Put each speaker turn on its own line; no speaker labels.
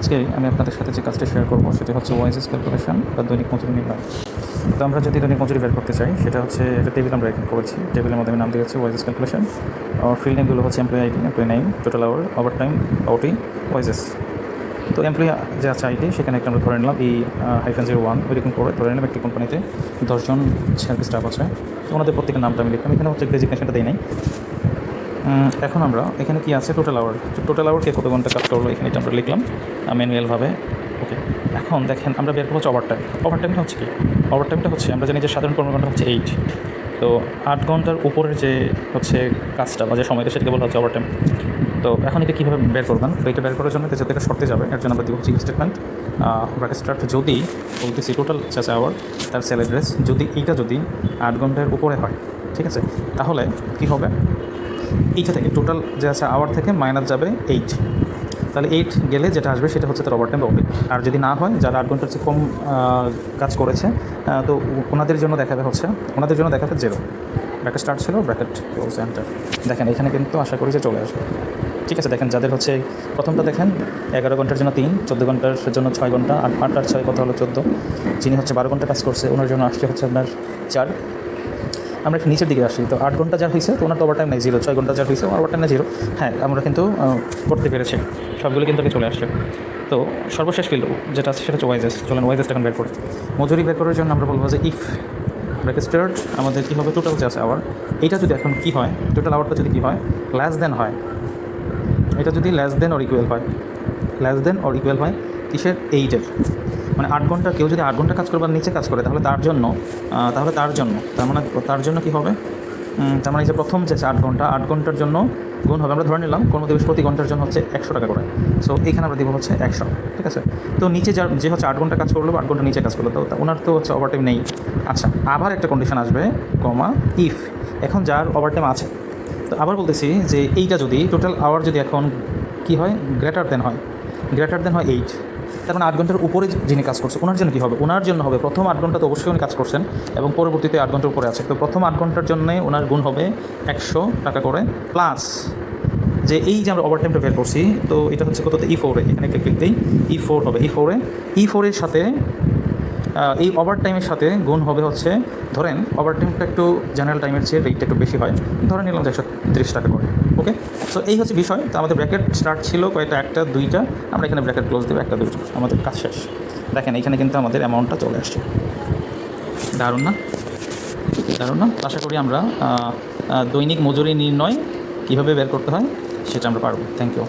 আজকে আমি আপনাদের সাথে যে কাজটা শেয়ার করব, সেটি হচ্ছে ওয়াইজেস ক্যালকুলেশন বা দৈনিক মজুরি নির্ণয়। তো আমরা যদি দৈনিক মজুরি বের করতে চাই, সেটা হচ্ছে একটা টেবিল আমরা রেকর্ড করেছি। টেবিলের মধ্যে আমি নাম দিয়েছি ওয়াইজেস ক্যালকুলেশন আর ফিল্ড নেমগুলো হচ্ছে employee ID employee name total hour over time OT wages তো এমপ্লয়ি যে আছে আইডি সেখানে একটা আমরা ধরে নিলাম এই হাইফেন জিরো ওয়ান ওইরকম করে ধরে নিলাম একটি কোম্পানিতে দশজন স্টাফ আছে। তো ওনাদের প্রত্যেকের নামটা আমি লিখলাম। এখানে হচ্ছে ডেজিগনেশনটা দিই নাই। এখন আমরা এখানে কি আছে? টোটাল আওয়ার টোটাল আওয়ার কে কত ঘণ্টা কাজ করল? এখানে এটা আমরা লিখলাম ম্যানুয়ালভাবে ওকে এখন দেখেন আমরা বের করব হচ্ছে ওভার টাইম ওভার টাইমটা হচ্ছে কি? ওভার টাইমটা হচ্ছে আমরা জানি যে সাধারণ কর্মঘণ্টা হচ্ছে এইট তো আট ঘণ্টার উপরের যে হচ্ছে কাজটা বা যে সময়টা সেটাকে বলা হচ্ছে ওভার টাইম তো এখন এটা কীভাবে বের করবেন? তো এটা বের করার জন্য যাতে এটা শর্তে যাবে। এর জন্য আমরা দিব হচ্ছে স্টেটমেন্ট ব্র্যাকেট স্টার্ট যদি বলতেছি টোটাল চাষে আওয়ার তার সেল অ্যাড্রেস যদি এইটা যদি আট ঘণ্টার উপরে হয়, ঠিক আছে? তাহলে কি হবে? এইটা থেকে টোটাল যে আছে আওয়ার থেকে মাইনাস যাবে এইট তাহলে এইট গেলে যেটা আসবে সেটা হচ্ছে তার ওভার টাইম পাবে আর যদি না হয়, যারা আট ঘণ্টার চেয়ে কম কাজ করেছে তো ওনাদের জন্য দেখাবে হচ্ছে, ওনাদের জন্য দেখাবে জেরো ব্র্যাকেট স্টার্ট ছিল ব্র্যাকেট এন্টার দেখেন, এখানে কিন্তু আশা করি যে চলে আসবে। ঠিক আছে, দেখেন, যাদের হচ্ছে, প্রথমটা দেখেন, এগারো ঘণ্টার জন্য তিন, চোদ্দ ঘণ্টার জন্য ছয় ঘণ্টা আট আট আর ছয় কত হলো চোদ্দ। যিনি হচ্ছে বারো ঘণ্টা কাজ করছে, ওনার জন্য আসছে হচ্ছে আপনার চার। আমরা একটু নিচের দিকে আসি। তো আট ঘণ্টা যা হয়েছে তো ওনার তো ওভার টাইম নেই জিরো ছয় ঘণ্টা যা হয়েছে ওনার ওভার টাইম নেই জিরো হ্যাঁ আমরা কিন্তু করতে পেরেছি। সবগুলো কিন্তু চলে আসছে। তো সর্বশেষ ফিল্ড যেটা আছে, সেটা হচ্ছে ওয়াইজেস চলেন ওয়াইজেস এখন বের করি। মজুরি বের করার জন্য আমরা বলব যে ইফ রেজিস্টার্ড আমাদের কী হবে? টোটাল যে আছে আওয়ার এটা যদি এখন কী হয় টোটাল আওয়ারটা যদি কী হয় লেস দেন হয়, এটা যদি লেস দেন অর ইকুয়াল হয় লেস দেন অর ইকুয়াল হয়, কিসের? এইটের মানে আট ঘণ্টা কেউ যদি আট ঘণ্টা কাজ করে বা নিচে কাজ করে তাহলে তার জন্য তাহলে তার জন্য তার মানে তার জন্য কী হবে? তার মানে এই যে প্রথম যে আট ঘণ্টা আট ঘণ্টার জন্য গুণ হবে আমরা ধরে নিলাম কর্মদিবস প্রতি ঘণ্টার জন্য হচ্ছে একশো টাকা করে। সো এখানে আমরা দিব হচ্ছে একশো ঠিক আছে? তো নিচে যার যে হচ্ছে আট ঘণ্টা কাজ করল বা আট ঘণ্টা নিচে কাজ করল তো ওনার তো হচ্ছে ওভারটাইম নেই। আচ্ছা আবার একটা কন্ডিশন আসবে কমা ইফ এখন যার ওভারটাইম আছে তো আবার বলতেছি যে এইটা যদি টোটাল আওয়ার যদি এখন কি হয়? গ্রেটার দেন হয়। গ্রেটার দেন হয় এইট তার মানে আট ঘণ্টার উপরে যিনি কাজ করছে, ওনার জন্য কী হবে? ওনার জন্য হবে, প্রথম আট ঘণ্টা তো অবশ্যই উনি কাজ করছেন এবং পরবর্তীতে আট ঘণ্টার উপরে আছে। তো প্রথম আট ঘণ্টার জন্যে ওনার গুণ হবে একশো টাকা করে প্লাস যে এই যে আমরা ওভারটাইমটা বের করছি, তো এটা হচ্ছে কত? ই ফোরে এখানে একটা ক্লিক দিই ই ফোর হবে ই ফোরে ই ফোরের সাথে এই ওভার টাইমের সাথে গুণ হবে হচ্ছে, ধরেন ওভার টাইমটা একটু জেনারেল টাইমের চেয়ে রেটটা একটু বেশি হয়। ধরে নিলাম যে একশো তিরিশ টাকা করে ওকে সো এই হচ্ছে বিষয়। তো আমাদের ব্র্যাকেট স্টার্ট ছিল কয়েকটা একটা, দুইটা। আমরা এখানে ব্র্যাকেট ক্লোজ দেবো, একটা, দুইটা। আমাদের কাজ শেষ। দেখেন, এখানে কিন্তু আমাদের অ্যামাউন্টটা চলে আসছে। দারুণ না? দারুণ না? আশা করি আমরা দৈনিক মজুরি নির্ণয় কীভাবে বের করতে হয় সেটা আমরা পারব। Thank you